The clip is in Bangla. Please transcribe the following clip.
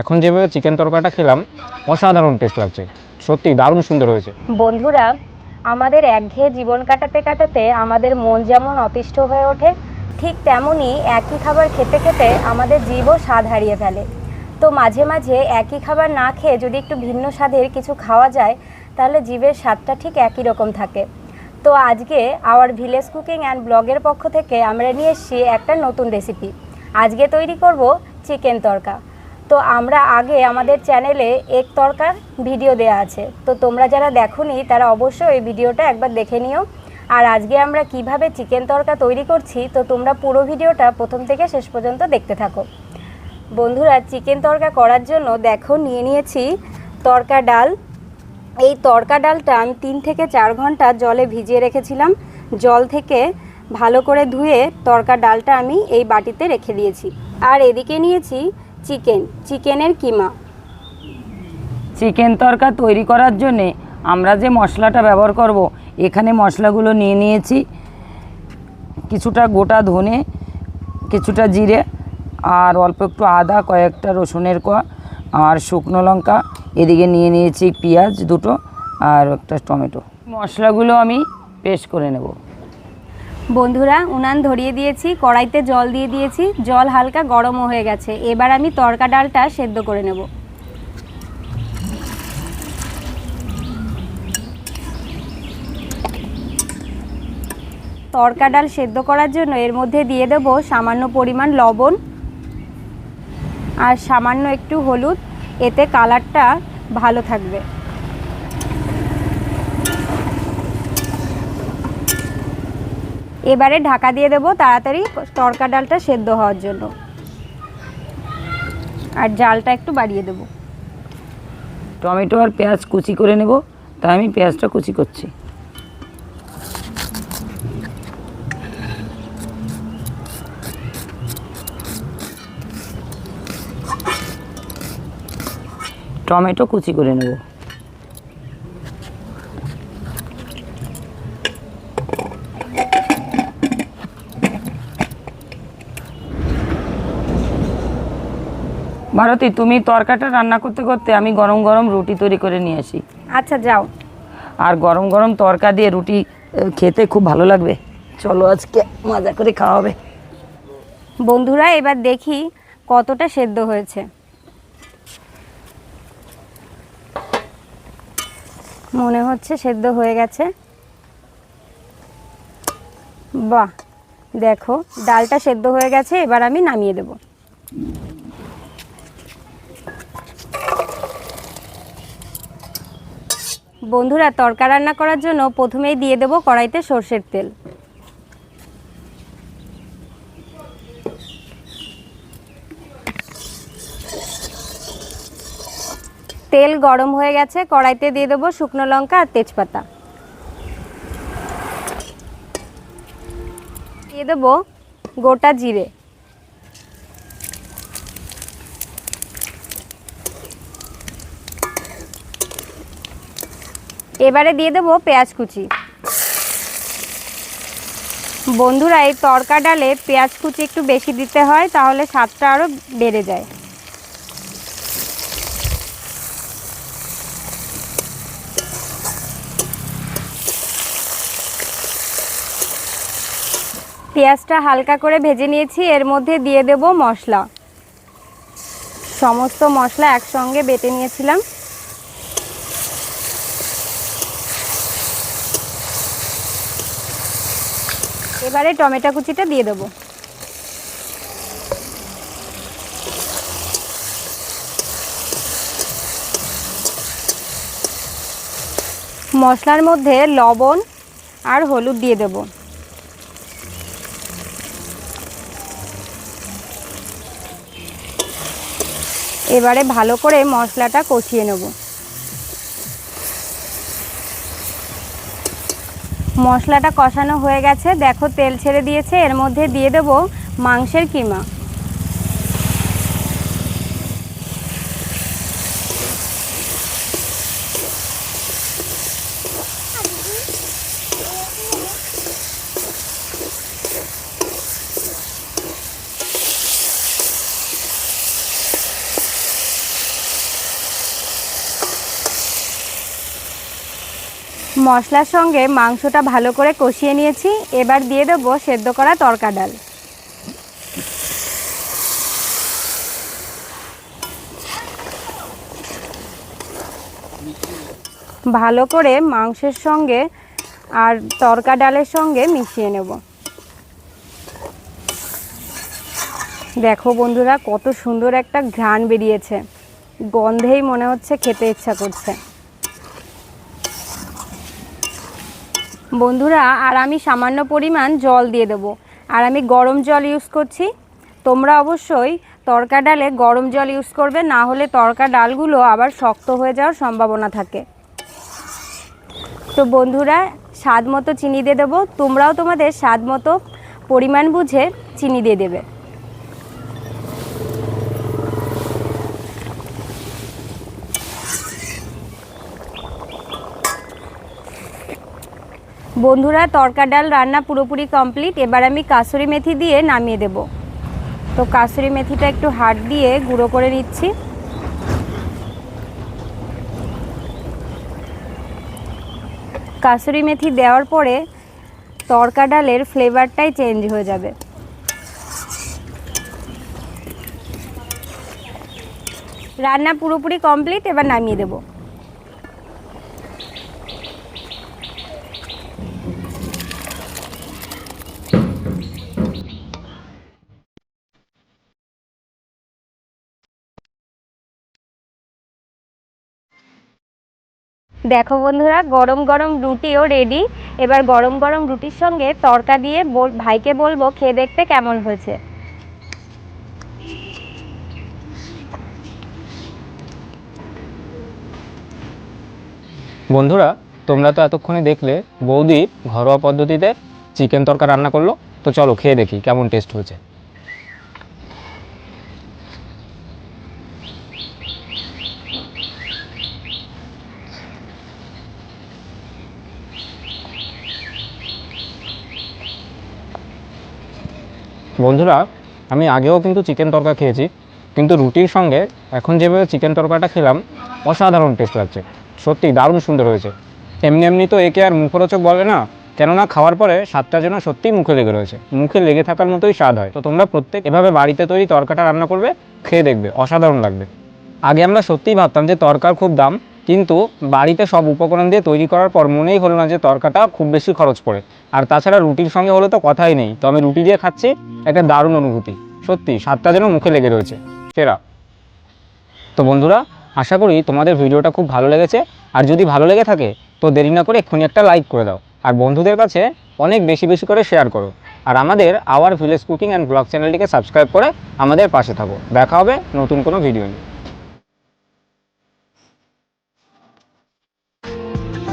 এখন যেভাবে চিকেন তরকাটা খেলাম, অসাধারণ টেস্ট লাগছে। সত্যি দারুণ সুন্দর হয়েছে। বন্ধুরা, আমাদের একঘেয়ে জীবন কাটাতে কাটাতে আমাদের মন যেমন অতিষ্ঠ হয়ে ওঠে, ঠিক তেমনই একই খাবার খেতে খেতে আমাদের জীবও স্বাদ হারিয়ে ফেলে। তো মাঝে মাঝে একই খাবার না খেয়ে যদি একটু ভিন্ন স্বাদের কিছু খাওয়া যায়, তাহলে জীবের স্বাদটা ঠিক একই রকম থাকে। তো আজকে আওয়ার ভিলেজ কুকিং অ্যান্ড ব্লগের পক্ষ থেকে আমরা নিয়ে এসেছি একটা নতুন রেসিপি আজকে তৈরি করব চিকেন তরকা। তো আমরা আগে আমাদের চ্যানেলে এক তরকার ভিডিও দেওয়া আছে। তো তোমরা যারা দেখোনি, তারা অবশ্যই এই ভিডিওটা একবার দেখে নিও। আর আজকে আমরা কীভাবে চিকেন তরকা তৈরি করছি, তো তোমরা পুরো ভিডিওটা প্রথম থেকে শেষ পর্যন্ত দেখতে থাকো। বন্ধুরা, চিকেন তরকা করার জন্য দেখো, নিয়ে নিয়েছি তরকা ডাল। এই তরকা ডালটা আমি তিন থেকে চার ঘণ্টা জলে ভিজিয়ে রেখেছিলাম। জল থেকে ভালো করে ধুয়ে তরকা ডালটা আমি এই বাটিতে রেখে দিয়েছি। আর এদিকে নিয়েছি চিকেন, চিকেনের কিমা। চিকেন তরকা তৈরি করার জন্যে আমরা যে মশলাটা ব্যবহার করব, এখানে মশলাগুলো নিয়ে নিয়েছি। কিছুটা গোটা ধনে, কিছুটা জিরে, আর অল্প একটু আদা, কয়েকটা রসুনের কোয়া, আর শুকনো লঙ্কা। এদিকে নিয়ে নিয়েছি পেঁয়াজ দুটো, আর একটা টমেটো। মশলাগুলো আমি পেস্ট করে নেব। বন্ধুরা, উনান ধরিয়ে দিয়েছি, কড়াইতে জল দিয়ে দিয়েছি, জল হালকা গরমও হয়ে গেছে। এবার আমি তরকা ডালটা সেদ্ধ করে নেব। তরকা ডাল সেদ্ধ করার জন্য এর মধ্যে দিয়ে দেব সামান্য পরিমাণ লবণ আর সামান্য একটু হলুদ। এতে কালারটা ভালো থাকবে। এবারে ঢাকা দিয়ে দেবো তাড়াতাড়ি তরকা ডালটা সেদ্ধ হওয়ার জন্য। আর জালটা একটু বাড়িয়ে দেবো। টমেটো আর পেঁয়াজ কুচি করে নেব, তাই আমি পেঁয়াজটা কুচি করছি। টমেটো কুচি করে নেব। ভারতী তুমি তরকাটা রান্না করতে করতে আমি গরম গরম রুটি তৈরি করে নিয়ে আসি। আচ্ছা যাও। আর গরম গরম তরকা দিয়ে রুটি খেতে খুব ভালো লাগবে। চলো আজকে মজা করে খাওয়া হবে। বন্ধুরা এবার দেখি কতটা সেদ্ধ হয়েছে। মনে হচ্ছে সেদ্ধ হয়ে গেছে। বাহ দেখো ডালটা সেদ্ধ হয়ে গেছে এবার আমি নামিয়ে দেব। বন্ধুরা, তরকা রান্না করার জন্য প্রথমেই দিয়ে দেব কড়াইতে সর্ষের তেল। তেল গরম হয়ে গেছে, কড়াইতে দিয়ে দেবো শুকনো লঙ্কা আর তেজপাতা। দিয়ে দেবো গোটা জিরে। এবারে দিয়ে দেবো পেঁয়াজ কুচি। বন্ধুরা, এই তরকা ডালে পেঁয়াজ কুচি একটু বেশি দিতে হয়, তাহলে স্বাদটা আরও বেড়ে যায়। পেঁয়াজটা হালকা করে ভেজে নিয়েছি, এর মধ্যে দিয়ে দেব মশলা। সমস্ত মশলা একসঙ্গে বেটে নিয়েছিলাম। এবারে টমেটো কুচিটা দিয়ে দেবো। মশলার মধ্যে লবণ আর হলুদ দিয়ে দেবো। এবারে ভালো করে মশলাটা কষিয়ে নেব। মশলাটা কষানো হয়ে গেছে। দেখো তেল ছেড়ে দিয়েছে এর মধ্যে দিয়ে দেব মাংসের কিমা। মশলার সঙ্গে মাংসটা ভালো করে কষিয়ে নিয়েছি। এবার দিয়ে দেবো সেদ্ধ করা তরকা ডাল। ভালো করে মাংসের সঙ্গে আর তরকা ডালের সঙ্গে মিশিয়ে নেব। দেখো বন্ধুরা, কত সুন্দর একটা ঘ্রাণ বেরিয়েছে। গন্ধেই মনে হচ্ছে খেতে ইচ্ছা করছে। বন্ধুরা, আর আমি সামান্য পরিমাণ জল দিয়ে দেবো। আর আমি গরম জল ইউজ করছি। তোমরা অবশ্যই তরকা ডালে গরম জল ইউজ করবে, না হলে তরকা ডালগুলো আবার শক্ত হয়ে যাওয়ার সম্ভাবনা থাকে। তো বন্ধুরা, স্বাদ মতো চিনি দিয়ে দেবো। তোমরাও তোমাদের স্বাদ মতো পরিমাণ বুঝে চিনি দিয়ে দেবে। বন্ধুরা, তরকা ডাল রান্না পুরোপুরি কমপ্লিট এবার আমি কাসুরি মেথি দিয়ে নামিয়ে দেব। তো কাসুরি মেথিটা একটু হাত দিয়ে গুঁড়ো করে নিচ্ছি। কাসুরি মেথি দেওয়ার পরে তরকা ডালের ফ্লেভারটাই চেঞ্জ হয়ে যাবে। রান্না পুরোপুরি কমপ্লিট এবার নামিয়ে দেবো। দেখো বন্ধুরা, গরম গরম রুটিও রেডি এবার গরম গরম রুটির সঙ্গে তরকা দিয়ে ভাইকে বলব, খেয়ে দেখতে কেমন হয়েছে। বন্ধুরা, তোমরা তো এতক্ষণে দেখলে, বৌদি ঘরোয়া পদ্ধতিতে চিকেন তরকা রান্না করল। তো চলো খেয়ে দেখি, কেমন টেস্ট হয়েছে। বন্ধুরা, আমি আগেও কিন্তু চিকেন তরকা খেয়েছি, কিন্তু রুটির সঙ্গে এখন যেভাবে চিকেন তরকাটা খেলাম, অসাধারণ টেস্ট লাগছে। সত্যি দারুণ সুন্দর হয়েছে। এমনি এমনি তো একে আর মুখরোচক বলে না, কেননা খাওয়ার পরে স্বাদটা যেন সত্যিই মুখে লেগে রয়েছে। মুখে লেগে থাকার মতোই স্বাদ হয়। তো তোমরা প্রত্যেক, এভাবে বাড়িতে তৈরি তরকাটা রান্না করবে, খেয়ে দেখবে, অসাধারণ লাগবে। আগে আমরা সত্যিই ভাবতাম যে তরকার খুব দাম, কিন্তু বাড়িতে সব উপকরণ দিয়ে তৈরি করার পর মনেই হলো না যে তরকাটা খুব বেশি খরচ পড়ে। আর তাছাড়া রুটির সঙ্গে হলে তো কথাই নেই, তো আমি রুটি দিয়ে খাচ্ছি, একটা দারুণ অনুভূতি। সত্যি, স্বাদটা যেন মুখে লেগে রয়েছে। সেরা। তো বন্ধুরা, আশা করি তোমাদের ভিডিওটা খুব ভালো লেগেছে। আর যদি ভালো লেগে থাকে, তো দেরি না করে এক্ষুনি একটা লাইক করে দাও। আর বন্ধুদের কাছে অনেক বেশি বেশি করে শেয়ার করো। আর আমাদের our village cooking and vlog চ্যানেলটিকে সাবস্ক্রাইব করে আমাদের পাশে থাকো। দেখা হবে নতুন কোনো ভিডিও নিয়ে।